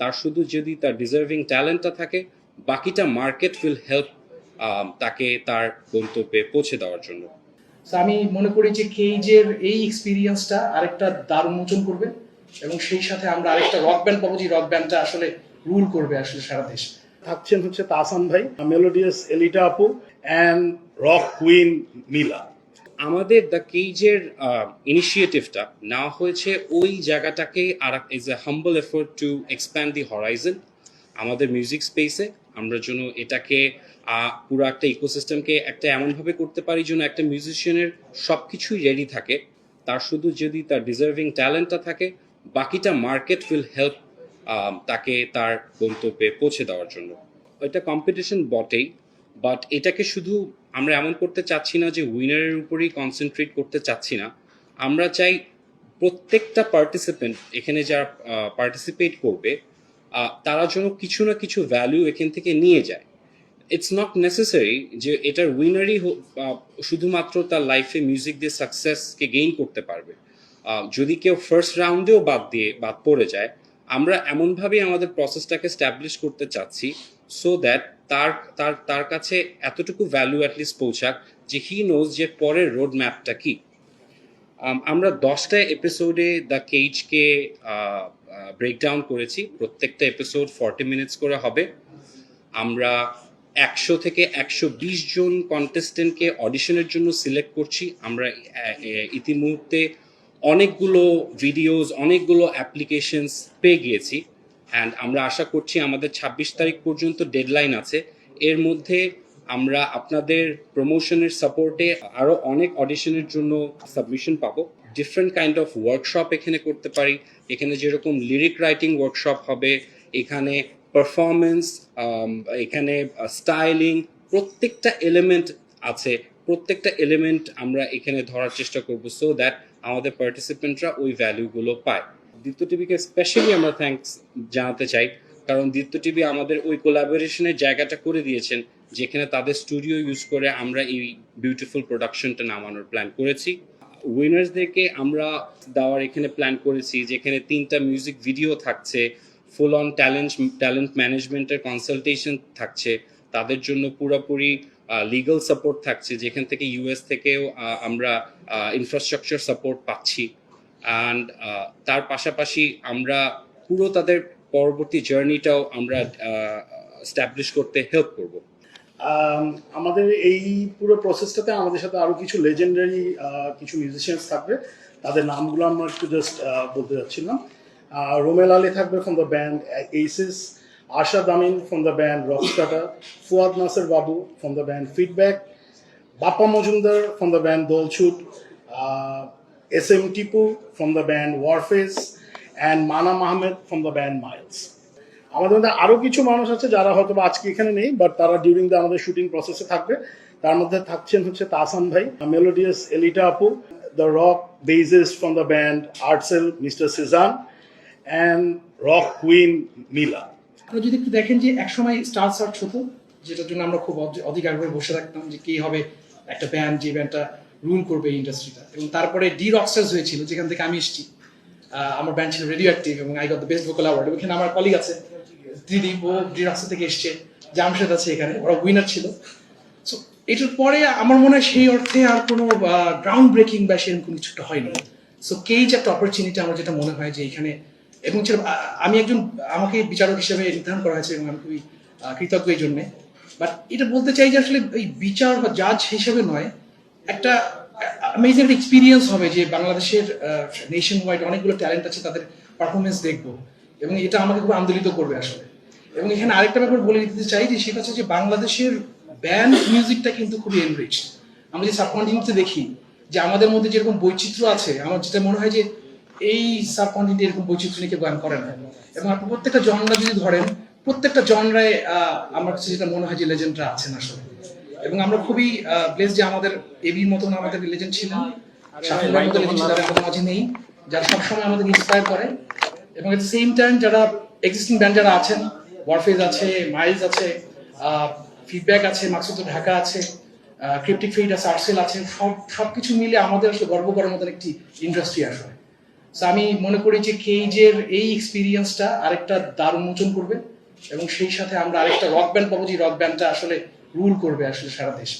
তার শুধু যদি তার ডিজার্ভিং ট্যালেন্টটা থাকে বাকিটা মার্কেট উইল হেল্প তাকে তার গন্তব্যে পৌঁছে দেওয়ার জন্য। তো আমি মনে করি যে কেইজের এই এক্সপিরিয়েন্সটা আরেকটা দ্বার উন্মোচন করবে এবং সেই সাথে আমরা আরেকটা রক ব্যান্ড পাবো যে রক ব্যান্ডটা আসলে রুল করবে আসলে সারা দেশে। থাকছেন হচ্ছে তাসান ভাই মেলোডিয়াস এলিটা আপু অ্যান্ড রক কুইন মিলা আমাদের দ্য কেজের ইনিশিয়েটিভটা নেওয়া হয়েছে ওই জায়গাটাকে আর is a humble effort to expand the horizon আমাদের মিউজিক স্পেসে আমরা যেন এটাকে পুরো একটা ইকোসিস্টেমকে একটা এমনভাবে করতে পারি যেন একটা মিউজিশিয়ানের সব কিছুই রেডি থাকে। তার শুধু যদি তার ডিজার্ভিং ট্যালেন্টটা থাকে, বাকিটা মার্কেট উইল হেল্প তাকে তার গন্তব্যে পৌঁছে দেওয়ার জন্য। এটা কম্পিটিশন বটেই বাট এটাকে শুধু আমরা এমন করতে চাচ্ছি না যে উইনারের উপরেই কনসেন্ট্রেট করতে চাচ্ছি না। আমরা চাই প্রত্যেকটা পার্টিসিপেন্ট এখানে যারা পার্টিসিপেট করবে তারা যেন কিছু না কিছু ভ্যালু এখান থেকে নিয়ে যায়। ইটস নট নেসেসারি যে এটার উইনারই শুধুমাত্র তার লাইফে মিউজিক দিয়ে সাকসেসকে গেইন করতে পারবে। যদি কেউ ফার্স্ট রাউন্ডেও বাদ দিয়ে, বাদ পড়ে যায়, আমরা এমনভাবেই আমাদের প্রসেসটাকে স্ট্যাবলিশ করতে চাচ্ছি সো দ্যাট তার তার তার কাছে এতটুকু ভ্যালু অ্যাটলিস্ট পৌঁছাক যে হি নোজ যে পরের রোড ম্যাপটা কি আমরা দশটা এপিসোডে দ্য কেজকে ব্রেকডাউন করেছি। প্রত্যেকটা এপিসোড ফর্টি মিনিটস করে হবে। আমরা একশো থেকে একশো বিশ জন কন্টেস্টেন্টকে অডিশনের জন্য সিলেক্ট করছি। আমরা ইতিমুহূর্তে অনেকগুলো ভিডিওস অনেকগুলো অ্যাপ্লিকেশনস পেয়ে গিয়েছি। অ্যান্ড আমরা আশা করছি আমাদের ছাব্বিশ তারিখ পর্যন্ত ডেডলাইন আছে। এর মধ্যে আমরা আপনাদের প্রমোশনের সাপোর্টে আরও অনেক অডিশনের জন্য সাবমিশন পাবো। ডিফারেন্ট কাইন্ড অফ ওয়ার্কশপ এখানে করতে পারি। এখানে যেরকম লিরিক রাইটিং ওয়ার্কশপ হবে, এখানে পারফরমেন্স এখানে স্টাইলিং প্রত্যেকটা এলিমেন্ট আছে। প্রত্যেকটা এলিমেন্ট আমরা এখানে ধরার চেষ্টা করব সো দ্যাট আমাদের পার্টিসিপেন্টরা ওই ভ্যালুগুলো পায়। দ্বিত্য টিভিকে স্পেশালি আমরা থ্যাঙ্কস জানাতে চাই। কারণ দ্বিত্য টিভি আমাদের ওই কোলাবোরেশনের জায়গাটা করে দিয়েছেন, যেখানে তাদের স্টুডিও ইউজ করে আমরা এই বিউটিফুল প্রোডাকশনটা নামানোর প্ল্যান করেছি। উইনার্সদেরকে আমরা দেওয়ার এখানে প্ল্যান করেছি, যেখানে তিনটা মিউজিক ভিডিও থাকছে ফুল অন ট্যালেন্ট ট্যালেন্ট ম্যানেজমেন্টের কনসালটেশন থাকছে, তাদের জন্য পুরোপুরি লিগাল সাপোর্ট থাকছে, যেখান থেকে ইউএস থেকেও আমরা ইনফ্রাস্ট্রাকচার সাপোর্ট পাচ্ছি। অ্যান্ড তার পাশাপাশি আমরা পুরো তাদের পরবর্তী জার্নিটাও আমরা স্ট্যাবলিশ করতে হেল্প করব। আমাদের এই পুরো প্রসেসটাতে আমাদের সাথে আরও কিছু লেজেন্ডারি কিছু মিউজিশিয়ানস থাকবে। তাদের নামগুলো আমরা একটু জাস্ট বলতে যাচ্ছিলাম। রোমেল আলী থাকবে from the band এইসিস Asad Amin from the band Rockstrata Fuad Naser Babu from the band Feedback Bappa Mazumder from the band Dolchhut S M Tipu from the band Warfaze and Mana Mahmed from the band Miles আমাদের মধ্যে আরও কিছু মানুষ আছে যারা হয়তো আজকে এখানে নেই বাট তারা ডিউরিং দ্য আমাদের শুটিং প্রসেসে থাকবে। তার মধ্যে থাকছেন হচ্ছে তাসান ভাই মেলোডিয়াস এলিটা আপু the rock bassist from the band Artcell mister Sezan and rock queen Mila আপনারা যদি একটু দেখেন যে একসময় স্টার সার্চ হতো, যেটার জন্য আমরা খুব অধি- অধীর আগ্রহে বসে থাকতাম যে কি হবে একটা ব্যান্ড যে ব্যান্ডটা রুল করবে এই ইন্ডাস্ট্রিটা। এবং তারপরে ডি রকস্টার্স হয়েছিল, যেখান থেকে আমি এসেছি। আমার ব্যান্ড ছিল রেডিও অ্যাক্টিভ এবং I got the best vocal award এখানে আমার কলিগ আছে দিদি ও ডি রকস্টার থেকে এসছে জামশেদ আছে এখানে, ওরা উইনার ছিল। সো এটার পরে আমার মনে হয় সেই অর্থে আর কোনো গ্রাউন্ড ব্রেকিং বা সেরকম কোনো কিছুটা হয়নি। সো কেজ একটা অপরচুনিটি আমার যেটা মনে হয় যে এখানে, এবং আমি একজন, আমাকে বিচারক হিসেবে নির্ধারণ করা হয়েছে এবং আমি খুবই কৃতজ্ঞ এই জন্যে। বাট এটা বলতে চাই যে আসলে এই বিচার বা জাজ হিসেবে নয় একটা অ্যামেজিং একটা এক্সপিরিয়েন্স হবে যে বাংলাদেশের নেশন ওয়াইড অনেকগুলো ট্যালেন্ট আছে তাদের পারফরমেন্স দেখব। এবং এটা আমাকে খুব আন্দোলিত করবে আসলে। এবং এখানে আরেকটা ব্যাপার বলে দিতে চাই যে, সেটা হচ্ছে যে বাংলাদেশের ব্যান্ড মিউজিকটা কিন্তু খুবই এনরিচ আমরা যে সাবকন্টিনেন্টে দেখি, যে আমাদের মধ্যে যেরকম বৈচিত্র্য আছে, আমার যেটা মনে হয় যে এই সাবকন্টিনেন্টে এরকম বৈচিত্র্য নিয়ে গান করে না। এবং আপনি প্রত্যেকটা জনরা যদি ধরেন, প্রত্যেকটা জনরায় আমার কাছে যেটা মনে হয় যে লেজেন্ডরা আছেন আসলে। এবং আমরা খুবই ব্লেস যে আমাদের এবির মতন আমাদের লেজেন্ড ছিলেন শাফিউল্লাহর মতো যারা আমাদের মাঝে নেই, যারা সবসময় আমাদেরকে ইন্সপায়ার করে। এবং এট সেম টাইম যারা এক্সিস্টিং ব্যান্ড যারা আছেন ওয়ারফেজ আছে মাইলস আছে ফিডব্যাক আছে মাকসুদ ঢাকা আছে ক্রিপ্টিক ফিড আছে আর্সেল আছে, সব সব কিছু মিলে আমাদের আসলে গর্ব করার মতন একটি ইন্ডাস্ট্রি আসলে। So আমি মনে করি যে কেজের এই এক্সপিরিয়েন্সটা আরেকটা দ্বার উন্মোচন করবে। এবং সেই সাথে আমরা আরেকটা রক ব্যান্ড পাবো, যে রক ব্যান্ডটা আসলে রুল করবে আসলে সারা দেশ।